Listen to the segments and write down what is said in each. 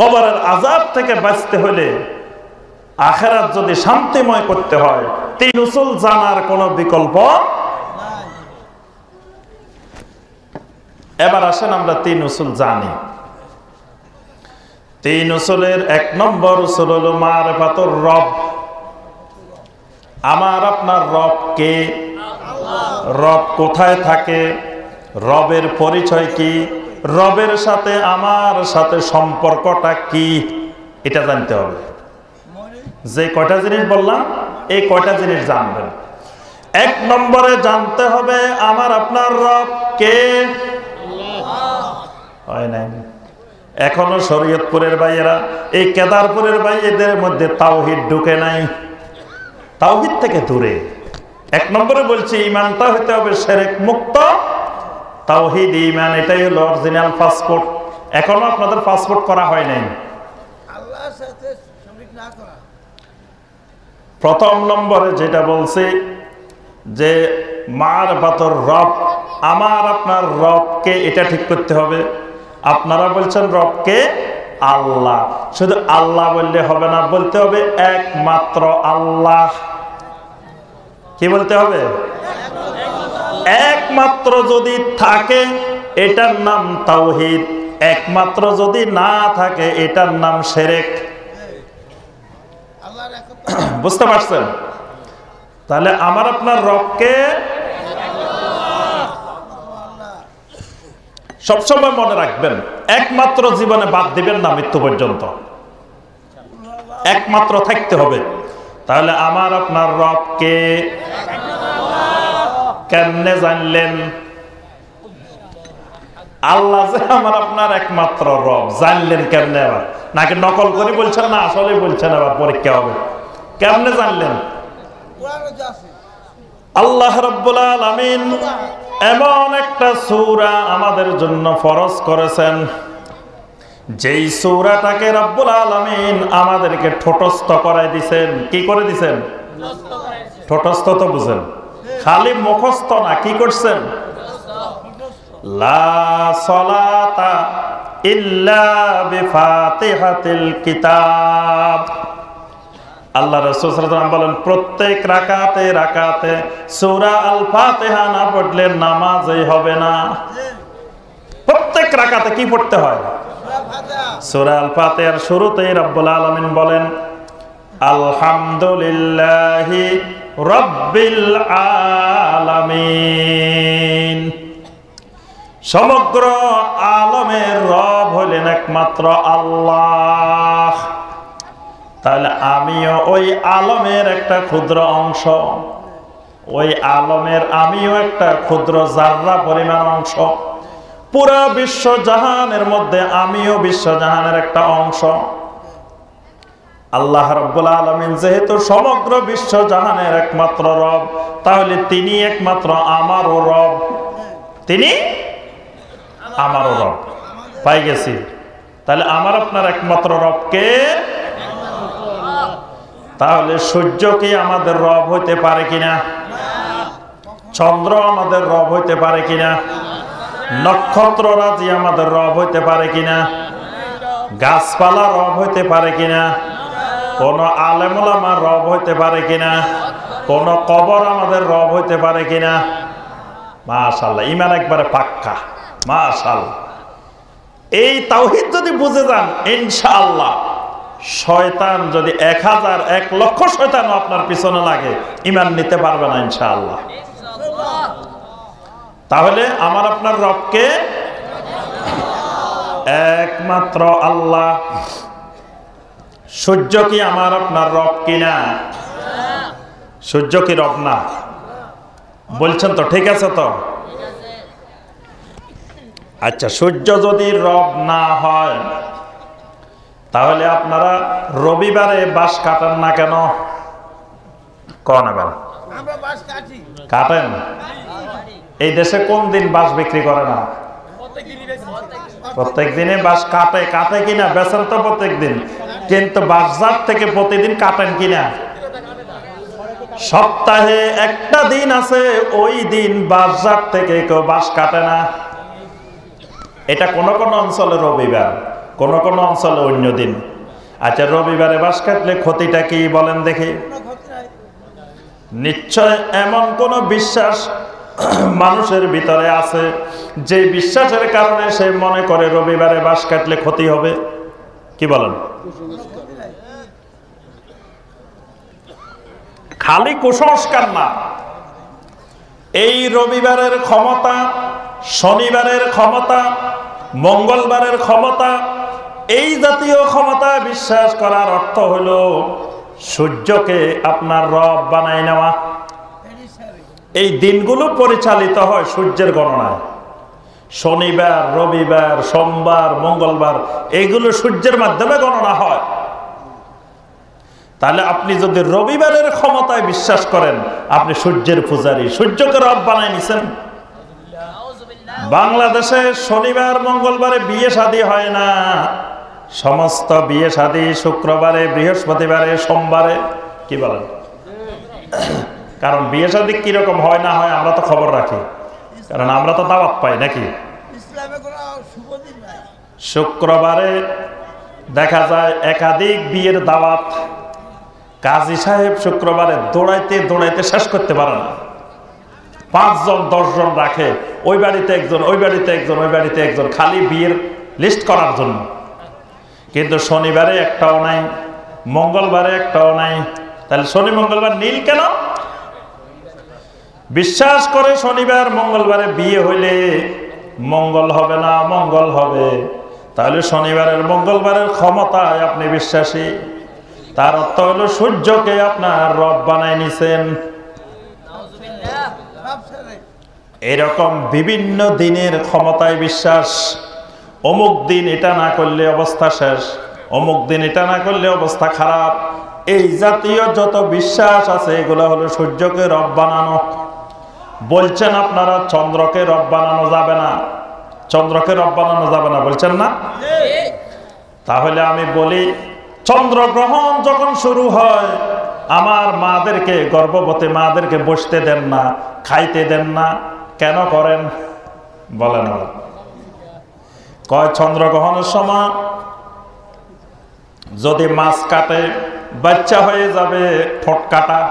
কবরের আজাব থেকে বাঁচতে হলে আখেরাত যদি শান্তিময় করতে হয় তিন উসুল জানার কোনো বিকল্প এবার আসেন আমরা তিন উসুল জানি। তিন উসুলের এক নম্বর উসুল হলো মারেফাতুর রব। আমার আপনার রব কে? রব কোথায় থাকে? রবের পরিচয় কি? রবের সাথে আমার সাথে সম্পর্কটা কি? এটা জানতে হবে। যে কয়টা জিনিস বললাম, এই কয়টা জিনিস জানবেন। এক নম্বরে জানতে হবে আমার আপনার রব কে? হয় নাই। এখনও শরীয়তপুরের ভাইয়েরা, এই কেদারপুরের ভাইয়েদের মধ্যে তাওহিদ ঢুকে নাই। তাওহিদ থেকে দূরে। এক নম্বরে বলছি ইমানটা হতে হবে সেরেক মুক্ত। তাওহিদ ইমান এটাই হলো অরিজিনাল পাসপোর্ট এখনও আপনাদের পাসপোর্ট করা হয় নাই। আল্লাহর সাথে শরিক না করা। প্রথম নম্বরে যেটা বলছি যে মার বাতর রব আমার আপনার রবকে এটা ঠিক করতে হবে। আপনারা বলছেন রবকে আল্লাহ। শুধু আল্লাহ বললে হবে না বলতে হবে একমাত্র আল্লাহ। কি বলতে হবে? একমাত্র যদি থাকে, এটার নাম তাওহিদ। একমাত্র যদি না থাকে, এটার নাম সেরেক বুঝতে পারছেন? তাহলে আমার আপনার রবকে সবসময় মনে রাখবেন, একমাত্র জীবনে বাদ দিবেন না মৃত্যু পর্যন্ত। একমাত্র থাকতে হবে। তাহলে আমার আপনার রবকে কেমনে জানলেন? আল্লাহ যে আমার আপনার একমাত্র রব, জানলেন কেমনে আবার? নাকি নকল করে বলছেন না আসলে বলছেন আবার পরীক্ষা হবে। কেমনে জানলেন? আল্লাহ রব্বুল আলামিন এমন একটা সূরা আমাদের জন্য ফরজ করেছেন। যেই সূরাটাকে রব্বুল আলামিন আমাদেরকে ঠোঁটস্থ করাই দিছেন। কি করে দিছেন? ঠোঁটস্থ তো বুঝেন। খালি মুখস্থ না, কি করছেন? লা সলাতা ইল্লা বিফাতিহাতিল কিতাব। আল্লাহ বলেন, প্রত্যেক রাকাতে রাকাতে সূরা আল ফাতিহা না পড়লে নামাজই হবে না। প্রত্যেক রাকাতে কি পড়তে হয়? সূরা আল ফাতিহার শুরুতেই রব্বুল আলামিন বলেন, আলহামদুলিল্লাহি রব্বিল আলামিন। সমগ্র আলমের রব হলেন একমাত্র আল্লাহ। তাহলে আমিও ওই আলমের একটা ক্ষুদ্র অংশ, ওই আলমের আমিও একটা ক্ষুদ্র জাররা পরিমাণ অংশ। পুরা বিশ্ব জাহানের মধ্যে আমিও বিশ্ব জাহানের একটা অংশ। আল্লাহ রব্বুল আলমিন যেহেতু সমগ্র বিশ্ব জাহানের একমাত্র রব, তাহলে তিনি একমাত্র আমারও রব। তিনি আমারও রব। পাই গেছি। তাহলে আমার আপনার একমাত্র রবকে তাহলে সূর্য কি আমাদের রব হইতে পারে কিনা? চন্দ্র আমাদের রব হইতে পারে কিনা? নক্ষত্র রাজি আমাদের রব হইতে পারে কিনা? গাছপালা রব হইতে পারে কিনা? কোন আলেমুল আমার রব হইতে পারে কিনা? কোন কবর আমাদের রব হইতে পারে কিনা? মাশাল্লাহ ইমান একবারে পাক্কা। মাশাল্লাহ এই তাওহিদ যদি বুঝে যান, ইনশাআল্লাহ। শয়তান যদি এক হাজার এক লক্ষ শয়তান আপনার পিছনে লাগে ইমান নিতে পারবে না, ইনশাআল্লাহ। তাহলে আমার আপনার রবকে একমাত্র আল্লাহ সূর্য কি আমার আপনার রব কিনা? সূর্য কি রব না? বলছেন তো ঠিক আছে তো? আচ্ছা সূর্য যদি রব না হয় তাহলে আপনারা রবিবারে বাস কাটান না কেন? কন এবার? কাটেন? এই দেশে কোন দিন বাস বিক্রি করে না? প্রত্যেক দিনে বাস কাটে। কাটে কিনা? বেচেন তো প্রত্যেক দিন। কিন্তু বাজার থেকে প্রতিদিন কাটেন কিনা? সপ্তাহে একটা দিন আছে, ওই দিন বাজার থেকে কেউ বাস কাটে না। এটা কোন কোন অঞ্চলে রবিবার, কোন কোন অঞ্চলে অন্য দিন। আচ্ছা রবিবারে বাস কাটলে ক্ষতিটা কি বলেন দেখি। নিশ্চয় এমন কোন বিশ্বাস মানুষের ভিতরে আছে, যে বিশ্বাসের কারণে সে মনে করে রবিবারে বাস কাটলে ক্ষতি হবে? কি বলেন? খালি কুসংস্কার না। এই রবিবারের ক্ষমতা, শনিবারের ক্ষমতা, মঙ্গলবারের ক্ষমতা, এই জাতীয় ক্ষমতা বিশ্বাস করার অর্থ হলো সূর্যকে আপনার রব বানাই নেওয়া। এই দিনগুলো পরিচালিত হয় সূর্যের গণনায়। শনিবার, রবিবার, সোমবার, মঙ্গলবার এইগুলো সূর্যের মাধ্যমে গণনা হয়। তাহলে আপনি যদি রবিবারের ক্ষমতায় বিশ্বাস করেন, আপনি সূর্যের পূজারী। সূর্যকে রব বানায় নিছেন। বাংলাদেশে শনিবার, মঙ্গলবারে বিয়ে শাদী হয় না। সমস্ত বিয়ে শাদী শুক্রবারে, বৃহস্পতিবারে, সোমবারে। কি বলেন? কারণ বিয়ে শাদী কীরকম হয় না হয় আমরা তো খবর রাখি। কারণ আমরা তো দাওয়াত পাই নাকি? শুক্রবারে দেখা যায় একাধিক বিয়ের দাওয়াত। কাজী সাহেব শুক্রবারে দৌড়াইতে দৌড়াইতে শেষ করতে পারে না। পাঁচজন দশজন রাখে। ওই বাড়িতে একজন ওই বাড়িতে একজন ওই বাড়িতে একজন খালি বিয়ের লিস্ট করার জন্য। কিন্তু শনিবারে একটাও নাই মঙ্গলবারে একটাও নাই। তাহলে শনি মঙ্গলবার নীল কেন? বিশ্বাস করে শনিবার, মঙ্গলবারে বিয়ে হইলে মঙ্গল হবে না, মঙ্গল হবে। তাহলে শনিবারের, মঙ্গলবারের ক্ষমতায় আপনি বিশ্বাসী। তার অর্থ হলো সূর্যকে আপনার রব বানায় নিছেন। এরকম বিভিন্ন দিনের ক্ষমতায় বিশ্বাস। অমুক দিন এটা না করলে অবস্থা শেষ, অমুক দিন এটা না করলে অবস্থা খারাপ। এই জাতীয় যত বিশ্বাস আছে, এগুলো হলো সূর্যকে রব বানানো। বলছেন আপনারা, চন্দ্রকে রব বানানো যাবে না। চন্দ্রকে রব বানানো যাবে না, বলছেন না? তাহলে আমি বলি চন্দ্রগ্রহণ যখন শুরু হয়, আমার মাদেরকে, গর্ভবতী মাদেরকে বসতে দেন না, খাইতে দেন না। কেন করেন? বলেন। কয় চন্দ্রগ্রহণের সময় যদি মাছ কাটে, বাচ্চা হয়ে যাবে, ঠোঁট কাটা।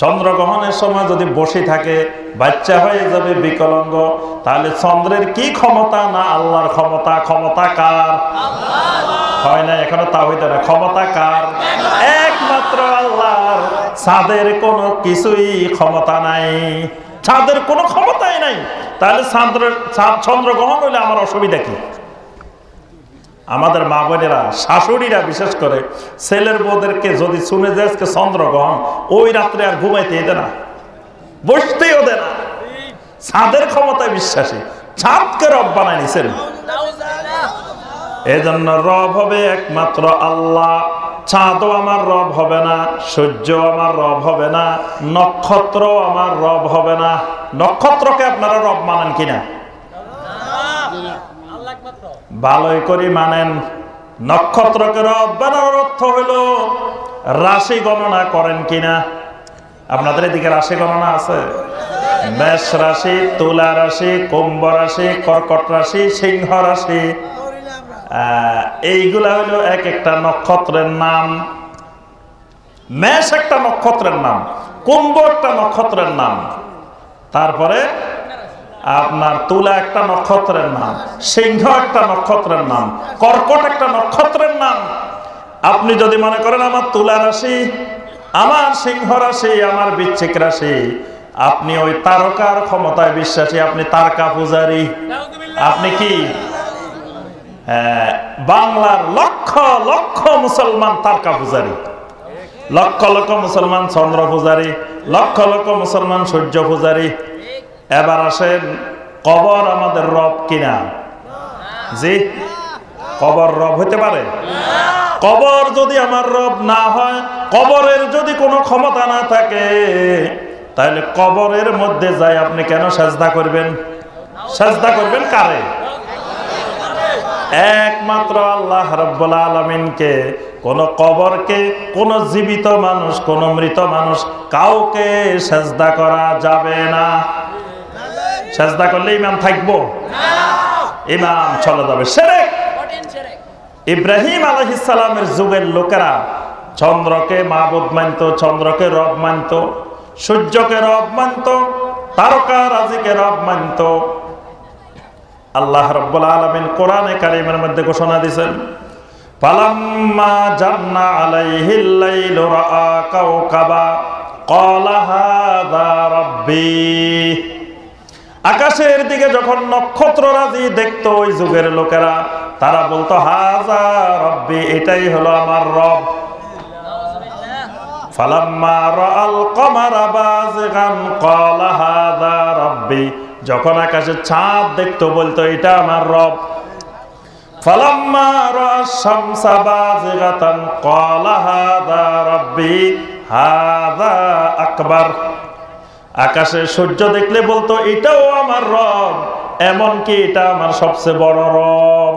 চন্দ্রগ্রহণের সময় যদি বসে থাকে, বাচ্চা হয়ে যাবে বিকলঙ্গ, তাহলে চন্দ্রের কি ক্ষমতা? না আল্লাহর ক্ষমতা। ক্ষমতা কার? হয় না, এখনও তা হইতে না। ক্ষমতা কার? একমাত্র আল্লাহর। চাঁদের কোনো কিছুই ক্ষমতা নাই। চাঁদের কোনো ক্ষমতাই নাই। তাহলে চন্দ্রের চাঁদ চন্দ্রগ্রহণ হইলে আমার অসুবিধা কি? আমাদের মা বোনেরা, শাশুড়িরা বিশেষ করে, ছেলের বউদেরকে যদি শুনে যায় চন্দ্রগ্রহণ, ওই রাত্রে আর ঘুমাইতে দে না। বসতেও দে না। চাঁদের ক্ষমতায় বিশ্বাসী। চাঁদকে রব বানায় নিছেন। এজন্য রব হবে একমাত্র আল্লাহ। চাঁদও আমার রব হবে না সূর্য আমার রব হবে না নক্ষত্র আমার রব হবে না। নক্ষত্রকে আপনারা রব মানেন কিনা? ভালোই করি মানেন, নক্ষত্রকে রব বানানোর অর্থ হইল, রাশি গণনা করেন কিনা। আপনাদের এদিকে রাশি গণনা আছে? মেষ রাশি, তুলা রাশি, কুম্ভ রাশি, কর্কট রাশি, সিংহ রাশি। এইগুলা হলো এক একটা নক্ষত্রের নাম। মেষ একটা নক্ষত্রের নাম, কুম্ভ একটা নক্ষত্রের নাম। তারপরে আপনার তুলা একটা নক্ষত্রের নাম সিংহ একটা নক্ষত্রের নাম কর্কট একটা নক্ষত্রের নাম। আপনি যদি মনে করেন আমার তুলা রাশি আমার সিংহ রাশি আমার বিচ্ছিক রাশি আপনি ওই তারকার ক্ষমতায় বিশ্বাসী আপনি তারকা পূজারী। আপনি কি? হ্যাঁ, বাংলার লক্ষ লক্ষ মুসলমান তারকা পূজারী। লক্ষ লক্ষ মুসলমান চন্দ্র পূজারী লক্ষ লক্ষ মুসলমান সূর্য পূজারী। এবার আসেন, কবর আমাদের রব কিনা? জি? কবর রব হতে পারে? কবর যদি আমার রব না হয়, কবরের যদি কোনো ক্ষমতা না থাকে, তাহলে কবরের মধ্যে যাই আপনি কেন সাজদা করবেন? সাজদা করবেন কারে? একমাত্র আল্লাহ রব্বুল আলমিনকে। কোন কবরকে, কোন জীবিত মানুষ, কোন মৃত মানুষ কাউকে সেজদা করা যাবে না। সেজদা করলে ইমাম থাকব। ইমাম চলে যাবে। ইব্রাহিম আলহিসালামের যুগের লোকেরা চন্দ্রকে মাহবুদ মানত, চন্দ্রকে রব মানত, সূর্যকে রব মানত, তারকা রাজিকে রব মানত। আল্লাহ রব্বুল আলমিন কোরআনে কারিমের মধ্যে ঘোষণা দিয়েছেন, ফালাম্মা জান্না আলাইহিল লাইলু রাআ আকাশের দিকে যখন নক্ষত্র রাজি দেখতো ওই যুগের লোকেরা, তারা বলতো, হাজা রব্বি, এটাই হলো আমার রব। যখন আকাশে চাঁদ দেখতো, বলতো, এটা আমার রব। ফালাম্মা আকবার। আকাশে সূর্য দেখলে বলতো, এটাও আমার রব। এমনকি এটা আমার সবচেয়ে বড় রব।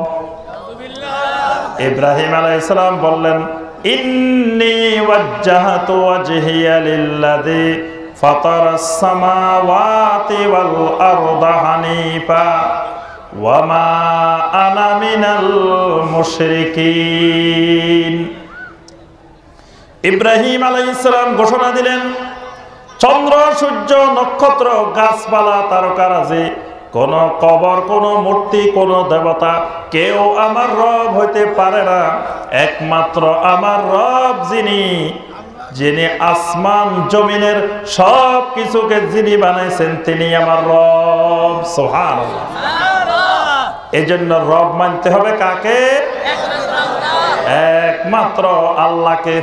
ইব্রাহিম আলাইহিসসালাম বললেন, ইন্নি ওয়াজ্জাহাতু ওয়াজহিয়া লিল্লাযী ফাতারাস সামাওয়াতি ওয়াল আরদা হানিফা ওয়ামা আনা মিনাল মুশরিকিন। ইব্রাহিম আলাইহিসসালাম ঘোষণা দিলেন চন্দ্র, সূর্য, নক্ষত্র, গাছপালা তারকারাজি কোন কবর, কোন মূর্তি, কোন দেবতা কেউ আমার রব হইতে পারে না। একমাত্র আমার রব যিনি যিনি আসমান, জমিনের সব কিছুকে যিনি বানাইছেন, তিনি আমার রব। সোহান এই জন্য রব মানতে হবে কাকে? একমাত্র আল্লাহকে।